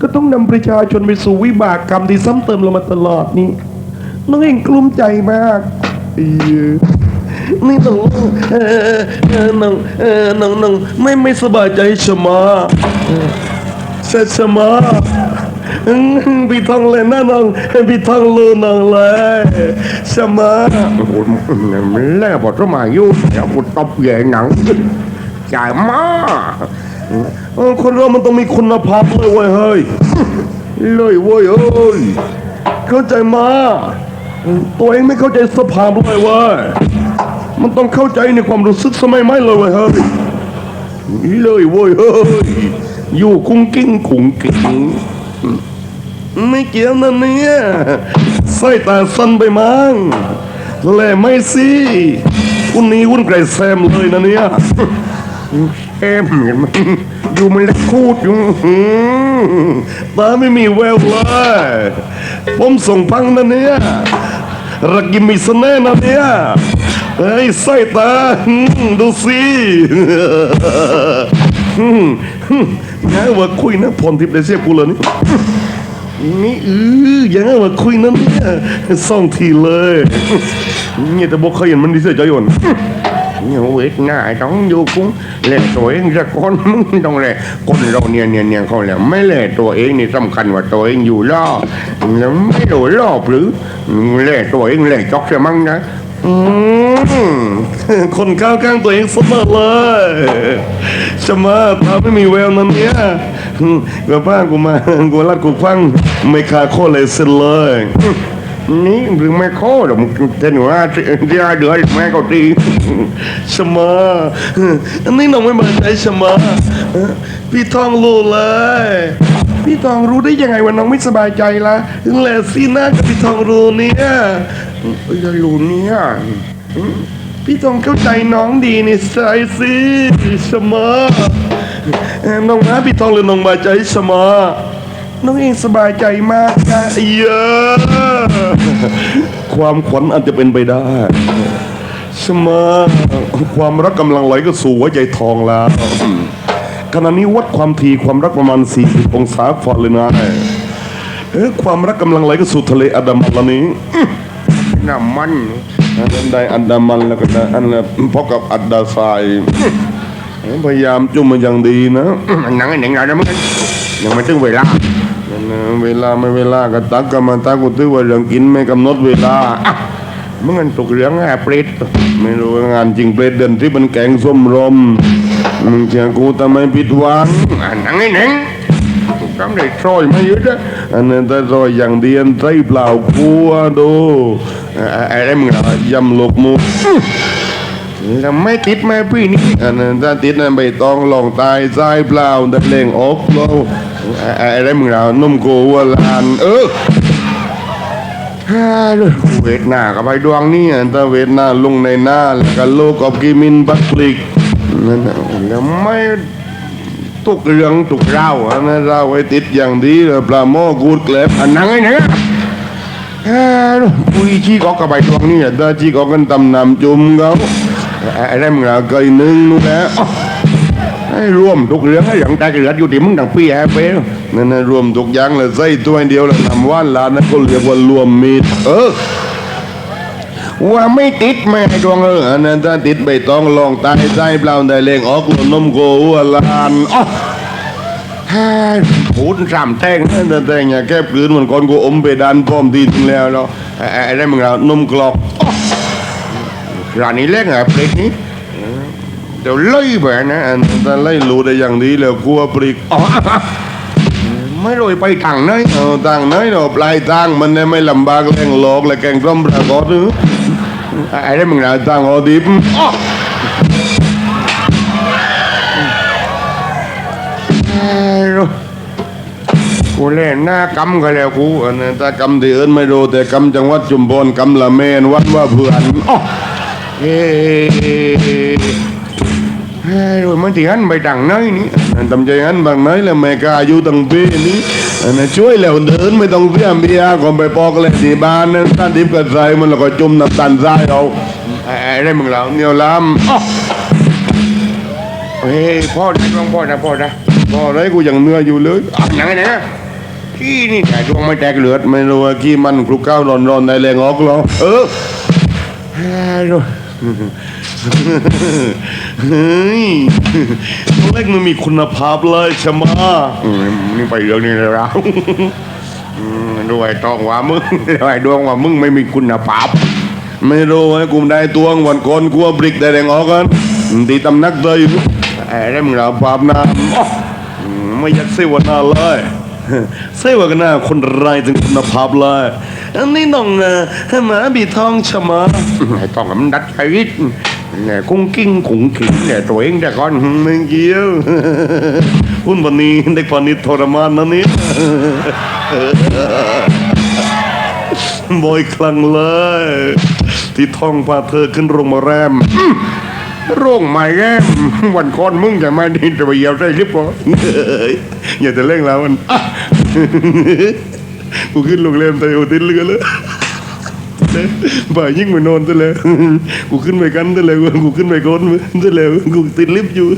ก็ต้องนำประชาชนไปสู่วิบากกรรมที่ซ้ำเติมเรามาตลอดนี่น้องเองกลุ้มใจมากนี่น้องเออเออน้องเออน้องน้องไม่ไม่สบายใจช่ไหมใช่ใช่ไหมอืมพี่ทองเลยนะน้องพี่ทองลูน้องเลยช่ไหมมันแล้วบอกสมัยอยู่เดี๋ยวกูตบแย่หนังจ่ายมา เออคนเรามันต้องมีคุณภาพเลยเว้ยเฮ้ยเลยเว้ยเอ้ยเข้าใจมาตัวเองไม่เข้าใจสภาพเลยเว้ยมันต้องเข้าใจในความรู้สึกสมัยใหม่เลยเว้ยเฮ้ยเลยเว้ยเฮ้ยอยู่คุ้งกิ้งคุ้งกิ้งไม่เกี่ยวนะเนี่ยใส่ตาสั้นไปมั้งแหล่ไม่สิคุณนี้วุ่นไกรแซมเลยนะเนี่ย เอ็มเห็นมันอยู่มันเล็กคูดอยู่ตาไม่มีแววเลยผมส่งพังนะเนี่ยรักกิมมีเสน่ห์นะเนี่ยเฮ้ยไส้ตาดูสิยังว่าคุยนะพรทิพย์ได้เสียกูเลยนี่นี่เออยังว่าคุยนะเนี่ยส่องทีเลยเนี่ยแต่บอกเคยเห็นมันดีเสียใจอ่อน อยู่วิทย์หน้าต้องอยู่กุ้งเล่ตัวเองจะคนมึงต้องเล่คนเราเนี่ยเนี่ยเนี่ยเขาแหละไม่เล่ตัวเองนี่สำคัญว่าตัวเองอยู่รอดไม่โดนรอหรือเล่ตัวเองเล่จอกจะมั่งนะคนก้าวข้างตัวเองเสมาเลยสมาพาไม่มีแววนั้นเนี่ยกับบ้านกูมากูรักกูฟังไม่ขาดโคเลยเสร็เลย ní đừng mấy khó đâu tên nữa ra đứa mấy câu đi ชะมาอันนี้น้องไม่มาใจชะมาพี่ทองรู้เลย พี่ทองรู้ได้ยังไงว่าน้องไม่สบายใจละถึงแหละซีหน้ากับพี่ทองรู้เนี่ย Ôi lù nhá พี่ต้องเข้าใจน้องดีนี่ใช่สิเสมอเอ่อน้องนะพี่ทองหรือน้องบาใจเสมอ น้องเองสบายใจมากนะเยอะความขวัญอาจจะเป็นไปได้สมอความรักกำลังไหลก็สู่หัวใจทองแล้วขณะนี้วัดความถี่ความรักประมาณ 40 องศาฟาเรนไฮต์เอ๊ะความรักกำลังไหลก็สู่ทะเลอันดามันแล้วนี้ nằm manh อันนั้นได้อันดามันแล้วก็ได้อันนั้นพบกับอันดาทรายพยายามจุ่มมันอย่างดีนะ nắng này nặng rồi đó mới nhưng mà tương về la นั่น นะเวลาไม่เวลาก็ตักก็มตักกูถือว่าเรื่องกินไม่กำหนดเวลาเมึงเงินตกเรื่องแอะเปรตไม่รู้งานจริงเปรตเดินที่มันแกงส้มรมมึงเชื่อกูทำไมผิดหวัง nắng này nắng cắm đầy trôi mới dưới đó อันนั้นแต่รอยอย่างเดียนใจเปล่ากัวดู ai em ngờ ยำหลบมุก là mấy tít mấy pi ní อันนั้นถ้าติดนั้นใบตองลองตายใจเปล่าดัดเลงออกเรา ai em ngờ นุ่มโกวัวลานเออ ha rồi Việt Nam có phải đoan ní เนี่ยตาเวทหน้าลงในหน้า แล้วก็โลกอบกิมินบักพลิกนั่นน่ะ là mấy ตุกเรื่องตุกเราอันนั้นเราไว้ติดอย่างดีเลยปลาหม้อกูดเกล็บ à, nắng ấy nè ha rồi ปุยชี้ก็กระบายดวงนี่ตาชี้ก็กันตำนำจุ่มเขา ai em ngờ เราเคยนึ่งนู่นแหละ ให้รวมทุกเรื่องให้อย่างใจเกิดอยู่ที่มึงดังพี่แอเป้นั่นนะรวมทุกอย่างเลยใส่ตัวเดียวแล้วนำว่านลานนั่นก็เรียกว่ารวมมีดเออว่าไม่ติดแม่ดวงเอออันนั้นถ้าติดใบตองลองตายใจเปล่าได้เลงออกลนนมโกวัวลานอ๋อฮ่าพูดสามแท่งนั่นแต่แต่งอย่าแคบกลืนเหมือนก่อนกูอมไปดันพร้อมทีถึงแล้วเนาะไอ้ไอ้ได้มึงเรานมกรอกร้านนี้เล็กเหรอเปรตนี้ เดี๋ยวไล่ไปนะอันแต่ไล่รู้ได้อย่างดีแล้วกลัวปริกอ๋อไม่โรยไปทางไหนเอาต่างไหนเนาะปลายทางมันได้ไม่ลำบากแรงหลอกและแกงส้มประกอบนึไอ้ไอ้ได้มึงเราต่างออดิบอ๋อกูเล่นหน้ากำกันแล้วกูอันนั้นถ้ากำที่เอิ้นไม่รู้แต่กำจังหวัดจุมพรกำละเมนวัดว่าเพื่อนอ๋อเฮ้ เฮ้ยมันที่หันไปทางไหนนี่อันทำใจงั้นบางไหนแล้วแม่กาอยู่ตั้งปีนี้อันนั้นช่วยแล้วเดินไม่ต้องเสียเบียร์ก่อนไปปอกเลยที่บ้านนั้นท่านดิบกระใสมันแล้วก็จุ่มน้ำตาลทรายเอาไอ้ไอ้ได้มึงเราเนียล้ำอ๋อเฮ้ยพ่อนะน้องพ่อนะพ่อนะพอไรกูยังเนื่อยอยู่เลยอันไหนะที่นี่แต่ดวงไม่แตกเลือดไม่รู้ว่ากี่มันคลุกข้าวร้อนๆในแรงออกหรอเออเฮ้ย เฮ้ยตัวเล็กมันมีคุณภาพเลยใช่ไหมอืมนี่ไปเรื่องนี้เลยเราอืมด้วยต้องว่ามึงด้วยดวงว่ามึงไม่มีคุณภาพ ไม่รู้ไอ้กูได้ตัวงวันก่อนกูว่าบริกได้แรงออกกันตีตำนักเลยไอ้เรื่องเราภาพน้ำไม่อยากเสวนาเลยเสวนาคนไรถึงคุณภาพเลยอันนี้น้องนะให้มาบีทองใช่ไหมะไอ้ต้องมันดัดชีวิต เนี่ยกุ้งกิ้งกุ้งขิงเนี่ยตัวเองแต่ก่อนไม่เกี่ยวหุ่นวันนี้เด็กปานนี้ทรมานนะนี่บ่อยครั้งเลย ที่ท่องพาเธอขึ้นโรงมาแรมโรงไม้แก้วันก่อนมึงจะมาดินจะไปเยียบได้หริบก่อนเอ้ยอย่าจะเร่งแล้วมันกูขึ้นโรงแรมแต่โอตินเรือเลย บ่ายยิ่งไปนอนซะแล้วกูขึ้นไปกันซะแล้วกูขึ้นไปก้นมึงซะแล้วกูติดลิฟต์อยู่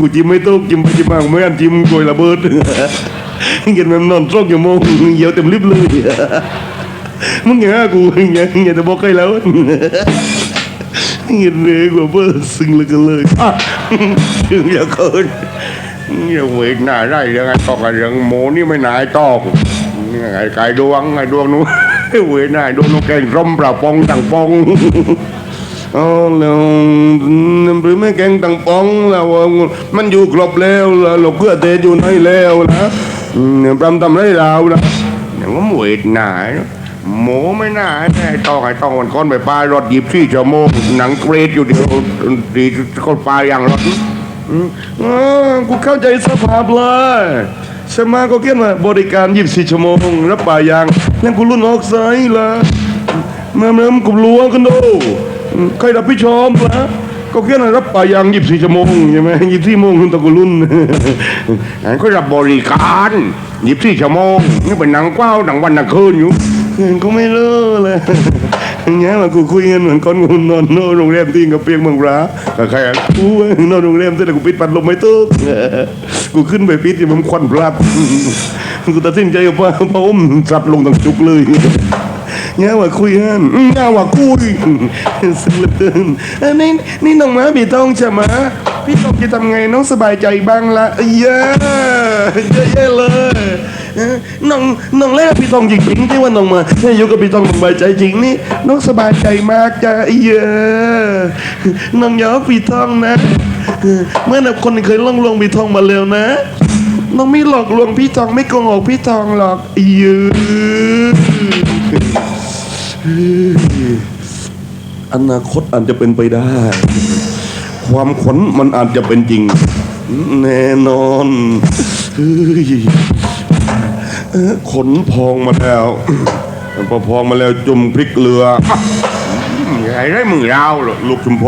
กูจิ้มไม่โต๊ะจิ้มไปจิ้มมาไม่อันจิ้มกลอยระเบิดเห็นมันนอนตรอกอยู่โมงเหยียวเต็มลิฟต์เลยมึงอย่ากูอย่าอย่าจะบอกใครแล้วเห็นเลยกว่าเบอร์ซึ้งเลยกันเลยอะถึงจะเกินอย่าเวกหน้าได้เรื่องไอ้ตอกอ้เรื่องโมนี่ไม่นายตอกไอ้ไก่ดวงไอ้ดวงนู้น เวกหน้าดวงนู้นแกงร่มปลาปองต่างปองอ๋อแล้วหรือไม่แกงตังปองแล้วมันอยู่ครบแล้วแล้วเราเพื่อเตอยู่ไหนแล้วนะปรำทำไรเรานะอย่างว่าเวกหน้าโมไม่น่าไอ้ตอกไอ้ตอกวันก่อนไปปลารถหยิบที่ชั่วโมงหนังเกรดอยู่เดียวดีก็ปลาอย่างรถอือกูเข้าใจสภาพเลย ใช่ไหมก็เขียนว่าบริการ24ชั่วโมง รับป่ายางแล้วกูรุ่นออกไซด์ละเมื่อเมื่อกูรู้กันดูใครรับผิดชอบละก็เขียนว่ารับป่ายาง24ชั่วโมงใช่ไหม24ชั่วโมงคุณตะกูรุ่นอันก็รับบริการหยิบที่ชั่วโมงนี่เป็นหนังกว้าวหนังวันหนังคืนอยู่ก็ไม่รู้เลยอย่างเงี้ยมากูคุยกันเหมือนคนกูนอนนอนโรงแรมที่กับเปียงเมืองร้ากับใครกูนอนโรงแรมเสร็จแล้วกูปิดปัดลมไม่ตุ๊ก กูขึ้นไปปิดที่มันควันพลัดกูตัดสินใจกับว่าพระอมสับลงตั้งจุกเลยเนี่ยว่าคุยกันเนี่ยว่าคุยซึ่งเหลือเกินอันนี้นี่น้องม้าบีทองใช่ไหมพี่ต้องจะทำไงน้องสบายใจบ้างละเยอะเยอะแยะเลยเอ้อน้องน้องแรกพี่ทองจริงๆที่ว่าน้องมาถ้าอยู่กับพี่ทองสบายใจจริงนี่น้องสบายใจมากจ้ะเยอะน้องยอพี่ทองนะ เมื่อนับคนเคยล่องลวงพี่ทองมาแล้วนะ น้องไม่หลอกลวงพี่ทองไม่โกงหกพี่ทองหรอกเยออนาคตอาจจะเป็นไปได้ ความขนมันอาจจะเป็นจริง แน่นอนอ้อขนพองมาแล้วพอพองมาแล้วจุ่มพริกเกลือไอ้ไรมือเราหรอลูกชุมโพ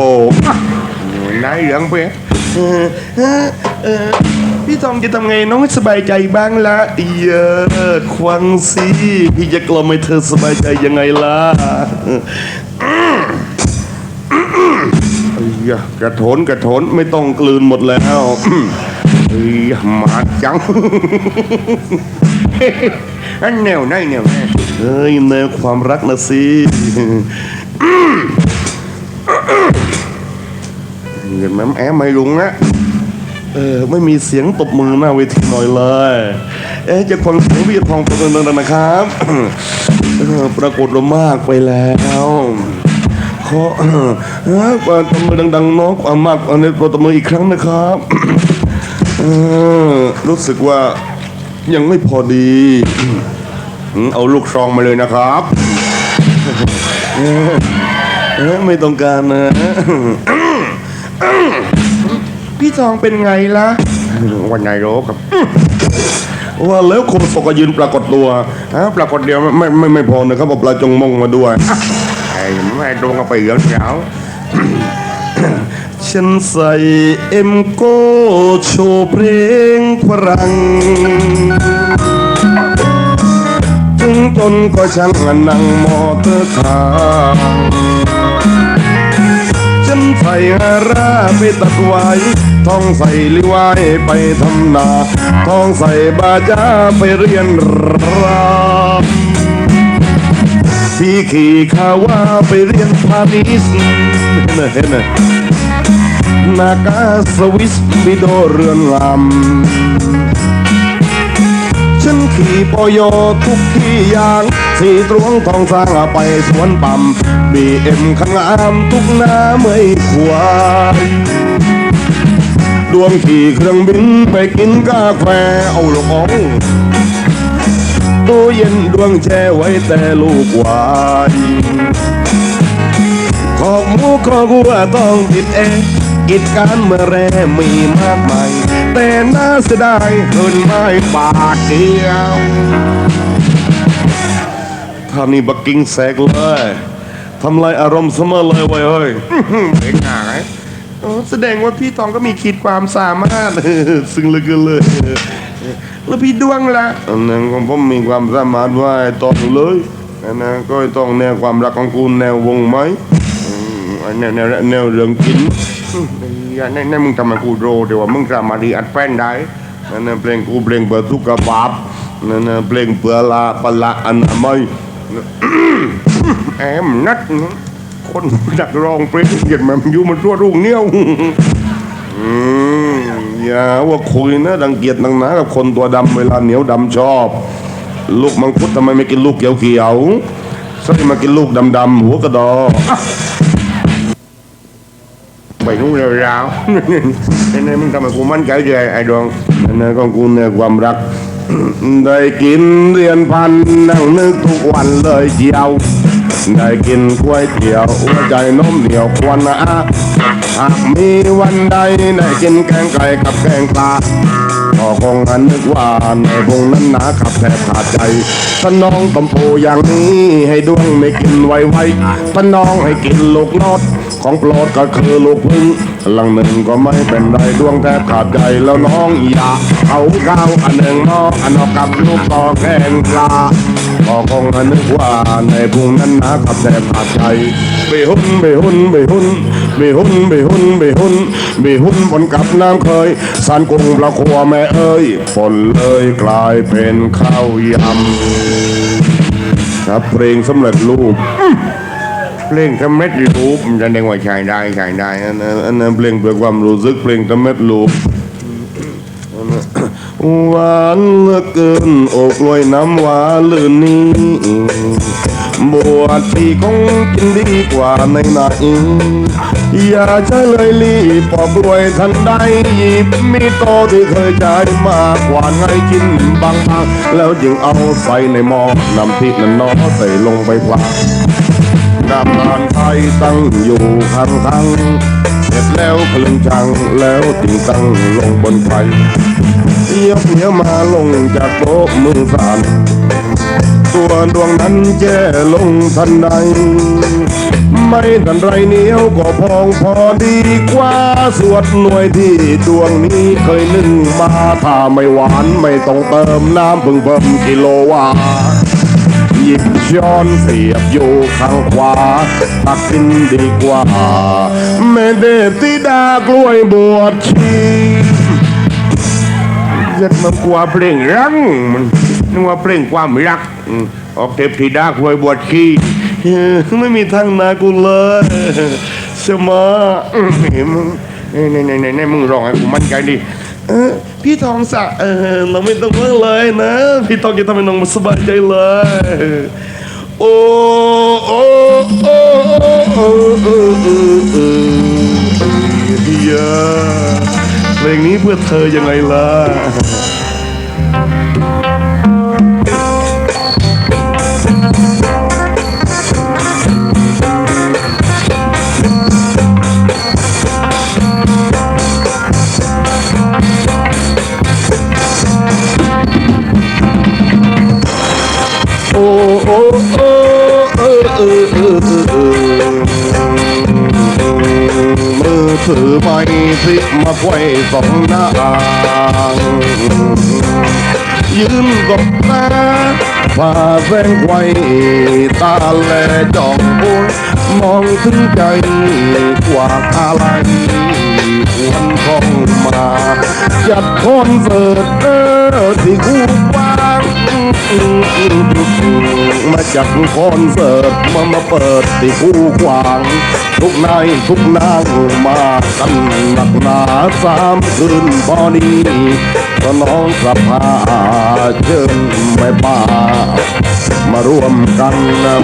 ไหนเหลืองเพื่อเออเออเออพี่ทองจะทำไงน้องให้สบายใจบ้างละเยอะควังสิพี่จะกล่อมให้เธอสบายใจยังไงล่ะไอ้ยะกระโถนกระโถนไม่ต้องกลืนหมดแล้วไอ้ยะมาจังอันแนวไหนแนวไหนเฮ้ยแนวความรักนะสิ เห็นไหมแอมไม่ลุงนะเออไม่มีเสียงตบมือหน้าเวทีหน่อยเลย เอ๊ะจะฟังเสียงพี่ทองประเดินนะครับเออปรากฏว่ามากไปแล้วขอเออเออปตบมือดังๆเนาะความมากอันนี้ปรบมืออีกครั้งนะครับเออรู้สึกว่ายังไม่พอดี เอาลูกซองมาเลยนะครับเออไม่ต้องการนะ พี่ทองเป็นไงล่ะวันไหนโรครับว่าแล้วคนสกยืนปรากฏตัวฮะปรากฏเดียวไม่ไม่ไม่พอนะครับอาปลาจงมองมาด้วยไอ้แม่ตรงกับไปเหลืองยาวฉันใส่เอ็มโกโชว์เพลงฝรั่งถึงตนก็ช่างนั่งมอเตอร์ทาง ฉันใส่าราไปตัดไว้ท้องใส่ลิวายไปทำนาท้องใส่บาจาไปเรียนรามพี่ขี่ขาว่าไปเรียนพาณิชย์เห็นไหมเห็นไหมนากาสวิสบิโดเรือนลำฉันขี่ปอยอทุกที่อย่าง สีตรวงทองสร้างไปสวนปั๊มบีเอ็มข้างามทุกหน้าไม่ควายดวงขี่เครื่องบินไปกินกาแฟเอาลกองตู้เย็นดวงแช่ไว้แต่ลูกวายขอกหมูขอกวัวต้องติดเองกิจการเมื่อแรมีมากมายแต่น่าเสียดายเกินไม่ปากเดียว ท่านี่บักกิ้งแสกเลยทำลายอารมณ์เสมอเลยเว้ยเฮ้ยเด็กหายแสดงว่าพี่ทองก็มีขีดความสามารถซึ่งเหลือเกินเลย แล้วพี่ดวงล่ะนนั้นของผมมีความสามารถว่าไอ้ตองเลยนนั้นก็ต้องแนวความรักของคุณแนววงไหมแนวแนวแนวเรื่องกินอย่าในในมึงทำไมกูโรเดี๋ยวว่ามึงสามาดีอัดแป้นได้นั่นเพลงกูเพลงเปิดทุกกระบาบนั่นเพลงเปื่อละปละอนามัย แอมนัดคนดักรองเพลงเหยียดมันอยู่มันทั่วรุ่งเนี่ยวอือย่าว่าคุยนะดังเกียจดังหนากับคนตัวดำเวลาเหนียวดำชอบ ลูกมังคุดทำไมไม่กินลูกเขียวเขียวใช่มากินลูกดำดำๆหัวกระดอไปนู่นเร็วๆในในมึงทำไมกูมั่นใจเลยไอ้ดวงนั่นนะของกูเนี่ยความรัก ได้กินเรียนพันนั่งนึกทุกวันเลยเจียว ได้กินก๋วยเตี๋ยวหัวใจนมเหนียวควันนะหากมีวันใดได้กินแกงไก่กับแกงปลาก็คงอันนึกว่าในพงนั้นหนาขับแทบขาดใจถ้าน้องตำโพอย่างนี้ให้ดวงไม่กินไวไวๆถ้าน้องให้กินลูกนอดของโปรดก็คือลูกพึ่ง ลังหนึ่งก็ไม่เป็นไรดวงแทบขาดใจแล้วน้องอย่าเอาข้าวอันหนึ่งนอกอันนอกกับลูกต่อแกงปลาก็คงนึกว่าในพุงนั้นนะกับแทบขาดใจไปหุ่นไปหุ่นไปหุ่นไปหุ่นไปหุ่นไปหุ่นไปหุ่นบนกับน้ำเคยสานกุ้งปลาคัวแม่เอ้ยฝนเลยกลายเป็นข้าวยำครับเพลงสำเร็จรูป เพลงทำเม็ดรูปมันจะเด้งว่าใช้ได้ใช้ได้อันนั้นอันนั้นเพลงเพื่อความรู้สึกเพลงทำเม็ดลูกหวานเหลือเกินอกลอยน้ำหวานลื่นนี้บวชที่คงกินดีกว่าในไหนอย่าใช้เลยรีบปอกรวยทันใดหยิบมีโตที่เคยใช้มากกว่าไงกินบางๆแล้วจึงเอาใส่ในหม้อนำพริกนั้นนอใส่ลงไปพลา งน้ำมันไทยตั้งอยู่ข้างทางเสร็จแล้วคลึงจังแล้วติงตั้งลงบนไฟยกเหนียวมาลงจากโต๊ะมือสั่นตัวดวงนั้นแย่ลงทันใด ไม่ทันไรเหนียวก็พองพอดีกว่าสวดหน่วยที่ดวงนี้เคยนึ่งมาถ้าไม่หวานไม่ต้องเติมน้ำเพิ่งเพิ่มกิโลว่า ยิบช้อนเสียบอยู่ข้างขวา ตักกินดีกว่าแม่เดบที่ดากล้วยบวชชีเย็ดมันกลัวเพลงรังมันนึกว่าเพลงความรัก ออกเทปที่ดากรวยบวชขี้ไม่มีทางนากูเลยใช่ไหมอเห็นมึงในในในในมึงร้องให้กูมั่นใจดิเออ พี่ทองสะเออเราไม่ต้องเลิกเลยนะ พี่ทองจะทำให้น้องสบายใจเลย โอ้โอ้โอ้โอ้โอ้โอ้โอ้เฮียเพลงนี้เพื่อเธอยังไงล่ะ มือถือไม้สิมาไว้สองน้ายืนกบตาผ่าแสงไว้ตาแลจ้องบุญมองถึงใจกว่าอะไรวันของไหมจัดคอนเสิร์ตเออที่คู่วา มาจัดคอนเสิร์ตมามาเปิดที่คู่ขวาง ทุกนายทุกนางมากันหนักหนาสามคืนพอดีก็น้องสภาเชิญ ร่วมกัน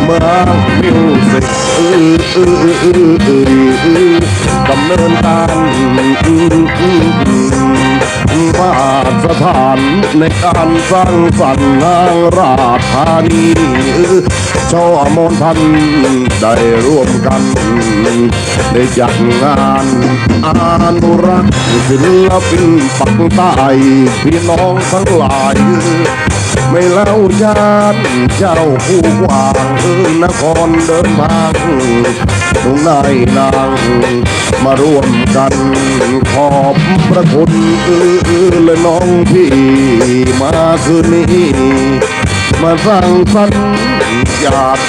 เมืองมิวสิกดำเนินการมาตรฐานในการสร้างสรรค์นางราชธานีช่อมนทันได้ร่วมกันได้จัดงานอนุรักษ์ศิลปินปักใต้พี่น้องทั้งหลาย ไม่เล่าชาติเจ้าผู้กว้างเออนครเดินทางทุกนายนางมาร่วมกันขอบพระคุณเออเอและน้องพี่มาคืนนี้มาสร้างสรรค์ญาติ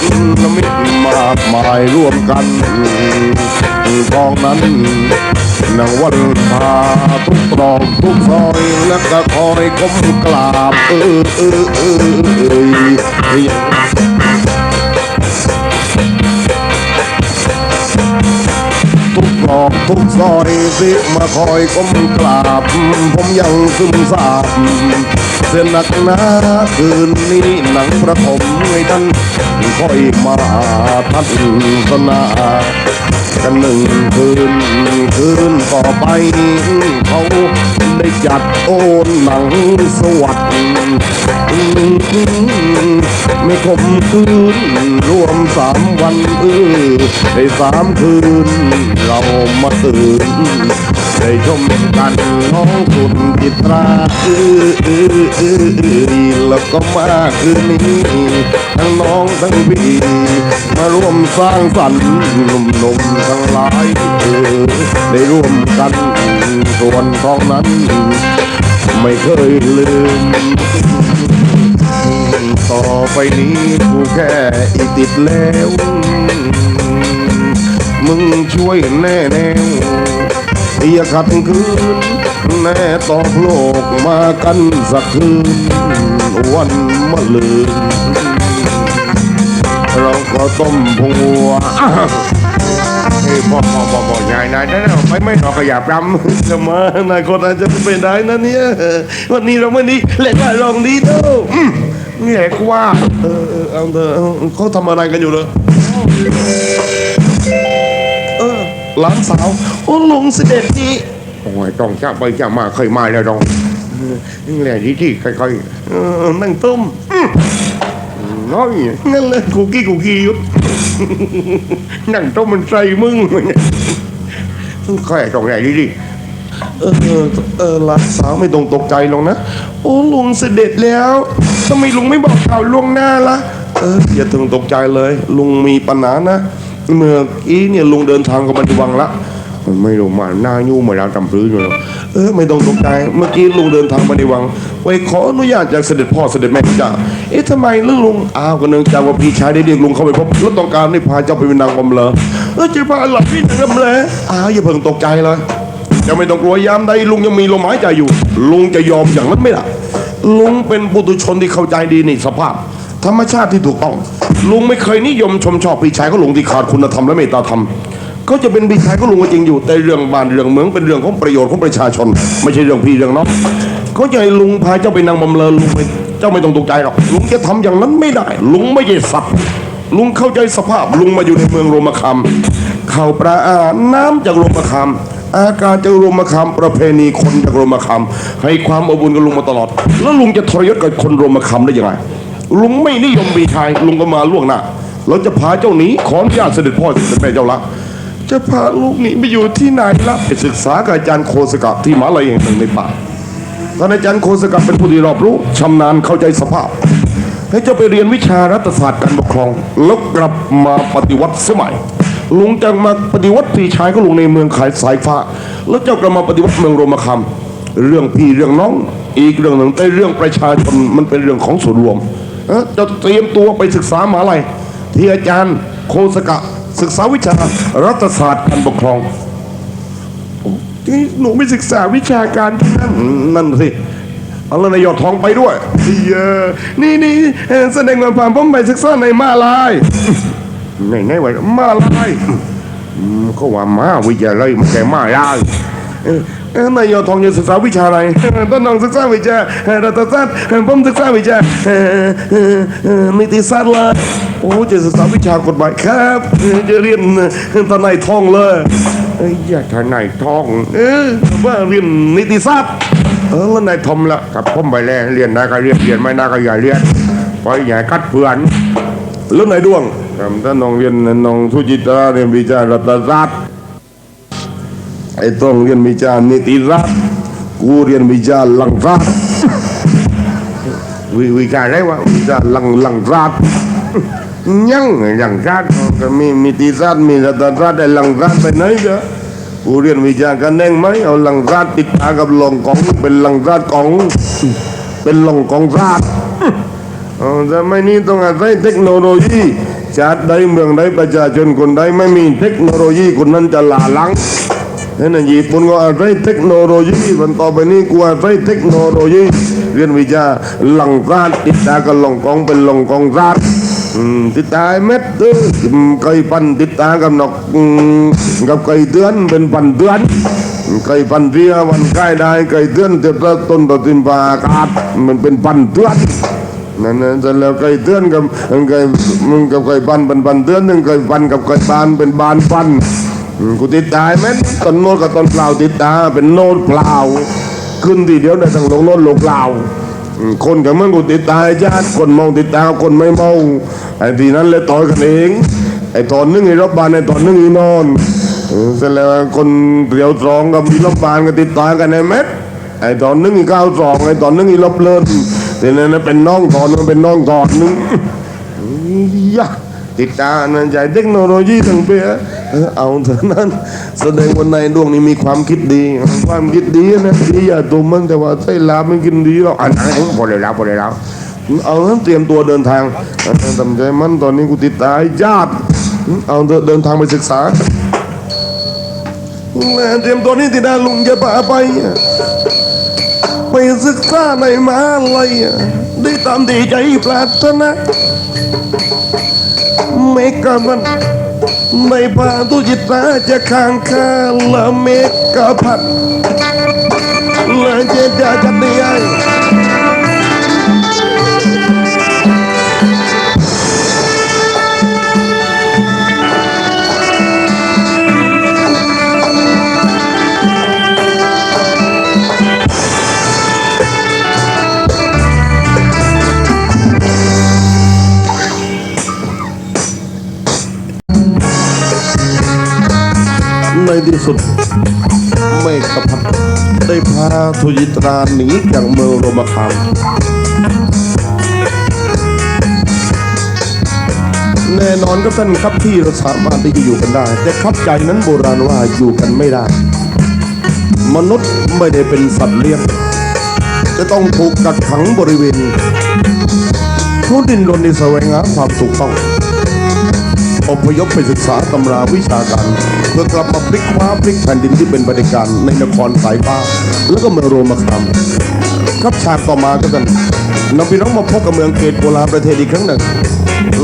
มิตรมากมายร่วมกันทองนั้น นางวันพาทุกตรอกทุกซอยและก็คอยก้มกราบเออเออเออเออเออทุกตรอกทุกซอยสิมาคอยก้มกราบ ผมยังซึมซาบเส้นหนักหนาคืนนี้หนังประถมให้ท่านคอยมาทัศนา กันหนึ่งคืนคืนต่อไปเขา ได้จัดโอนหนังสวัสดิ์ไม่คมคืนรวมสามวันเออได้สามคืน เรามาตื่น ได้ชมกันน้องคุณจิตราเออเออเออเออแล้วก็มาคืนนี้ทั้งน้องทั้งพี่ มาร่วมสร้างสรรค์หนุ่มๆทั้งหลายเออได้ร่วมกันส่วนทองนั้นไม่เคยลืม ต่อไปนี้กูแค่อีติดแล้ว มึงช่วยแน่แนวอย่าขัดคืน แน่ตอกโลกมากันสักคืน วันมะลืนเราก็ต้มพงวัว เฮ้ยพ่อพ่อพ่อพ่อยายนายนั่นน่ะไปไม่หนอกขยับรำจะมานายคนอาจจะไปได้นะเนี่ยวันนี้เราไม่ดีเล่นว่าลองดีเด้ออืมนี่แหละกว่าเออเออเอาเถอะเขาทำอะไรกันอยู่เลยเออหลานสาวโอ้ลุงเสด็จนี่โอ้ยต้องจะไปจะมาเคยมาแล้วดองนี่แหละที่ที่ค่อยเออนั่งต้มน้อยนั่นเลยกูกี้กูกี้ยุด นั่งโต๊ะมันใส่มึงค่อยตรงไหนดิดิเออเออเออหลานสาวไม่ต้องตกใจหรอกนะ โอ้ลุงเสด็จแล้วทำไมลุงไม่บอกข่าวล่วงหน้าล่ะเอออย่าถึงตกใจเลย ลุงมีปัญหานะ เมื่อกี้เนี่ยลุงเดินทางกับบันวังละ ไม่รู้มาหน้ายู่มาแล้วจำพื้นอยู่เออไม่ต้องตกใจเมื่อกี้ลุงเดินทางมาในวัง ไว้ขออนุญาตจากเสด็จพ่อเสด็จแม่จ้าเอ๊ะทำไมเรื่องลุงอ้าวก็เนื่องจากว่าพี่ชายได้เรียกลุงเข้าไปพบแล้วต้องการให้พาเจ้าไปเป็นนางบำเลอเออจะพาหลับพี่นางบำเลออ้าวอย่าเพิ่งตกใจเลยจะไม่ต้องกลัวยามใดลุงยังมีลมหายใจอยู่ ลุงจะยอมอย่างนั้นไม่ล่ะลุงเป็นบุตรชนที่เข้าใจดีในสภาพ ธรรมชาติที่ถูกต้อง ลุงไม่เคยนิยมชมชอบพี่ชายของลุงที่ขาดคุณธรรมและเมตตาธรรม เขาจะเป็นพี่ชายก็ลุงก็จริงอยู่ แต่เรื่องบ้านเรื่องเมืองเป็นเรื่องของประโยชน์ของประชาชน ไม่ใช่เรื่องพี่เรื่องน้องเขาจะให้ลุงพาเจ้าไปนางบำเรอลุงไม่เจ้าไม่ต้องตกใจหรอกลุงจะทำอย่างนั้นไม่ได้ ลุงไม่ใช่สัตว์ลุงเข้าใจสภาพลุงมาอยู่ในเมืองโรมคำข้าวปลาอาหารน้ำจากโรมคำอากาศจากโรมคำประเพณีคนจากโรมคำให้ความอบอุ่นกับลุงมาตลอด แล้วลุงจะทรยศกับคนโรมคำได้ยังไงลุงไม่นิยมพี่ชายลุงก็มาล่วงหน้าเราจะพาเจ้าหนีขออนุญาตเสด็จพ่อเสด็จแม่เจ้าละ จะพาลูกหนีไปอยู่ที่ไหนล่ะไปศึกษากับอาจารย์โคสกะที่มหาลัยแห่งหนึ่งในป่าท่านอาจารย์โคสกะเป็นผู้ที่รอบรู้ชำนาญเข้าใจสภาพ ให้เจ้าไปเรียนวิชารัฐศาสตร์การปกครอง แล้วกลับมาปฏิวัติสมัยลุงจะมาปฏิวัติพี่ชายก็ลุงในเมืองขายสายฟ้า แล้วเจ้ากลับมาปฏิวัติเมืองโรมคำเรื่องพี่เรื่องน้อง อีกเรื่องหนึ่งแต่เรื่องประชาชนมันเป็นเรื่องของส่วนรวมเอ้อจะเตรียมตัวไปศึกษามหาลัยที่อาจารย์โคสกะ ศึกษาวิชารัฐศาสตร์การปกครองนี่หนูไม่ศึกษาวิชาการที่นั่นนั่นสิเอาแล้วนายยอดทองไปด้วยเยอนี่นี่แสดงความผมไปศึกษาในมาลายไงไงวะมาลายเขาว่ามาวิทยาลัยไม่ใช่มาลาย นายยอดทองจะศึกษาวิชาอะไรต้นนองศึกษาวิชาเรัฐศาสตร์ผมศึกษาวิชานิติศาสตร์ลยโอ้จะศึกษาวิชากฎหมายครับจะเรียนเอ่อทนายทองเลยไอ้ยาทนายทอง เออว่าเรียนนิติศาสตร์เออแล้วนายทอมละกับผมไปแล้วเรียนได้ก็เรียนเรียนไม่ได้ก็อย่าเรียนไปอย่ากัดเพื่อนแล้วนายดวงครับถ้าน้องเรียนน้องทุจิตราเรียนวิชารัฐศาสตร์ ไอ้ต้องเรียนวิชานิติศาสตร์กูเรียนวิชาลังศาสตร์วิวิชาอะไรวะวิชาลังลังศาสตร์ยังลังศาสตร์ก็มีมีติศาสตร์มีรัฐศาสตร์แต่ลังศาสตร์ไปไหนเด้อกูเรียนวิชาการแน่งไหมเอาลังศาสตร์ติดตากับลงกองเป็นลังศาสตร์กอง เป็นลงกองร์อ๋อแต่ไม่นี้ต้องอาศัยเทคโนโลยีชาติใดเมืองใดประชาชนคนใดไม่มีเทคโนโลยีคนนั้นจะหลาหลัง นั่นนะญี่ปุ่นก็อาศัยเทคโนโลยีวันต่อไปนี้กูอาศัยเทคโนโลยีเรียนวิชาหลังศาสตร์ติดตากับลงกองเป็นหลงกองศาสตร์อืมติดตาเม็ดเด้อไก่ปันติดตากับนกกับไก่เตือนเป็นปันเตือนไก่ปันเรียวันใกล้ได้ไก่เตือนเต็มต้นต่อติมปากาศมันเป็นปันเตือนนั่นนะแต่แล้วไก่เตือนกับไก่มึงกับไก่ปันเป็นปันเตือนหนึ่งไก่ปันกับไก่บานเป็นบานปัน กูติดตายไหมต้นโน้ตกับต้นเปล่าติดตาเป็นโน้ตเปล่า ขึ้นทีเดียวได้ทั้งลงโน้ตลงเปล่า คนกับมึงกูติดตายญาติคนมองติดตาคนไม่เมาไอ้ทีนั้นเลยต่อยกันเองไอ้ตอนนึงไอ้รบบานไอ้ตอนนึงไอ้นอนเสร็จแล้วคนเดียวสองกับมีรบบานก็ติดตายกันในเม็ดไอ้ตอนนึงอีก้าสองไอ้ตอนนึงอีลบเลินแต่นั่นเป็นน้องตอนนึงเป็นน้องตอนนึงยะติดตานั่นใจเทคโนโลยีทั้งเปีย เอาเถอะนั้น แสดงว่าในดวงนี้มีความคิดดี ความคิดดีนะดีอย่าตัวมันแต่ว่าใส่ลาบไม่กินดีหรอกอันนั้นพอเลยแล้วพอเลยแล้วเอาเตรียมตัวเดินทางทำใจมันตอนนี้กูติดตาไอ้ญาติเอาเถอะเดินทางไปศึกษาแม่เตรียมตัวนี้ติดาลุงจะพาไปไปศึกษาในมหาลัยได้ตามที่ใจปรารถนา ไม่กะมันในพา ที่สุด เมฆพัดได้พาทุยิตราหนีจากเมืองโรมคามแน่นอนก็ท่านครับที่เราสามารถที่จะอยู่กันได้ แต่ครับใจนั้นโบราณว่าอยู่กันไม่ได้ มนุษย์ไม่ได้เป็นสัตว์เลี้ยง จะต้องถูกกักขังบริเวณผู้ดินรนในแสวงหาความถูกต้อง อพยพไปศึกษาตำราวิชาการ เพื่อกลับมาพลิกคว้าพลิกแผ่นดินที่เป็นบริการในนครสายฟ้า แล้วก็เมืองโรมาคามครับฉากต่อมาก็กันนำพี่น้องมาพบกับเมืองเกตโบราณประเทศอีกครั้งหนึ่ง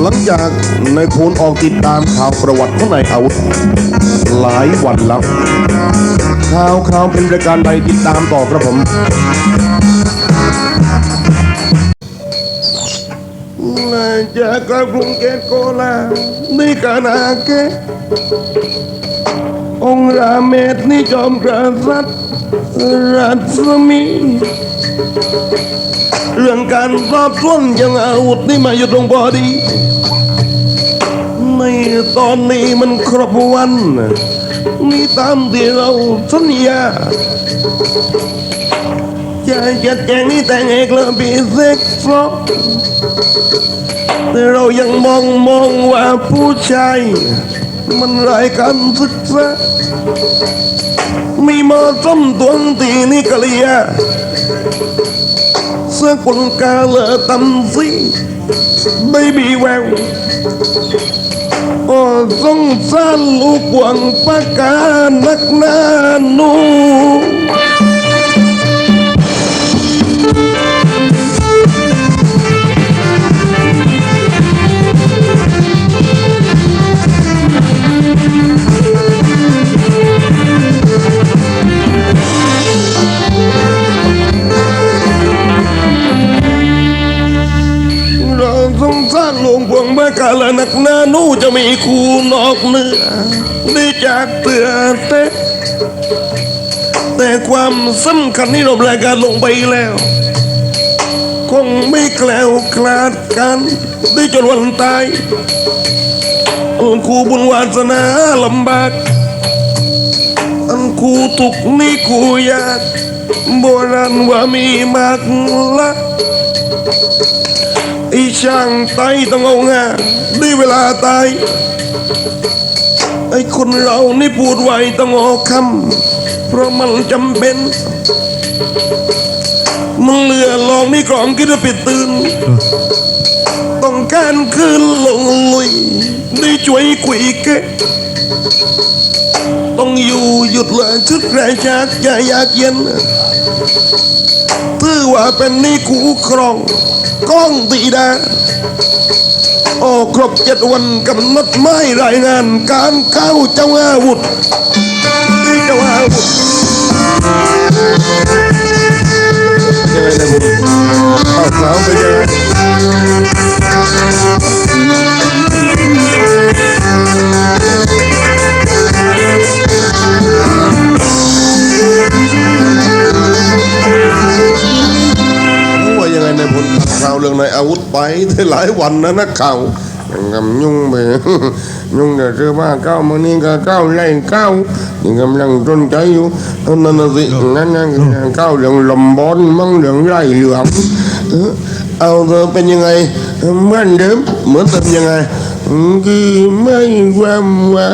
หลังจากนายคูณออกติดตามข่าวประวัติของนายอาวุธหลายวันแล้วข่าวข่าวเป็นรายการใดติดตามต่อครับผม น่าจะกลับกรุงเกตโกลาในกานาเกตองค์ราเมศนิจอมกษัตริย์รัศมีเรื่องการสอบสวนยังอาวุธนี่มาอยู่ตรงพอดีในตอนนี้มันครบวันนี่ตามที่เราสัญญา จัดแจงนี่แต่งเอกและพิเศษฟรอกแต่เรายังมองมองว่าผู้ชายมันรายการศึกษาไม่มาะสมตัวตีนี่กะเลียเสื้อกุลกาเลอตำซีไม่มีแววโอ้สงสารลูกหวังปากกานักหนาหนู กาละนักหนานูจะมีคูนอกเหนือได้จากเตือเตแต่ความสำคัญที่เรารายการลงไปแล้ว คงไม่แกล้วคลาดกันได้จนวันตายอันครูบุญวาสนาลำบาก อันครูทุกนี่ครูยากโบราณว่ามีมากละ ไอ้ช่างไตต้องเอางาได้เวลาตาย ไอ้คนเรานี่พูดไว้ต้องออกคำเพราะมันจำเป็น มึงเหลือลองนี่กล่องคิดว่าปิดตื่น ต้องการคืนลงลุยได้ช่วยคุยเกะต้องอยู่หยุด เลยชุดแรงจากอย่ายากเย็นถือว่าเป็นนี่กูครองกล้องตีดาโอ้ครบเจ็ดวันกำหนดไม่รายงานการเข้าเจ้าอาวุธนี่เจ้าอาวุธยังไงนะบุญข้าวสาวเป็นยัง เรื่องในอาวุธไปได้หลายวันนะนักข่าวกำยุ่งไปยุ่งแต่เสื้อผ้าเก้ามันนี่ก็เก้าไล่เก้านี่กำลังสนใจอยู่นั่นน่ะสินั่นนั่นเก้าเหลืองลมบอลมั่งเหลืองไล่เหลืองเออเอาเธอเป็นยังไงเหมือนเดิมเหมือนเดิมยังไงคือไม่ความว่า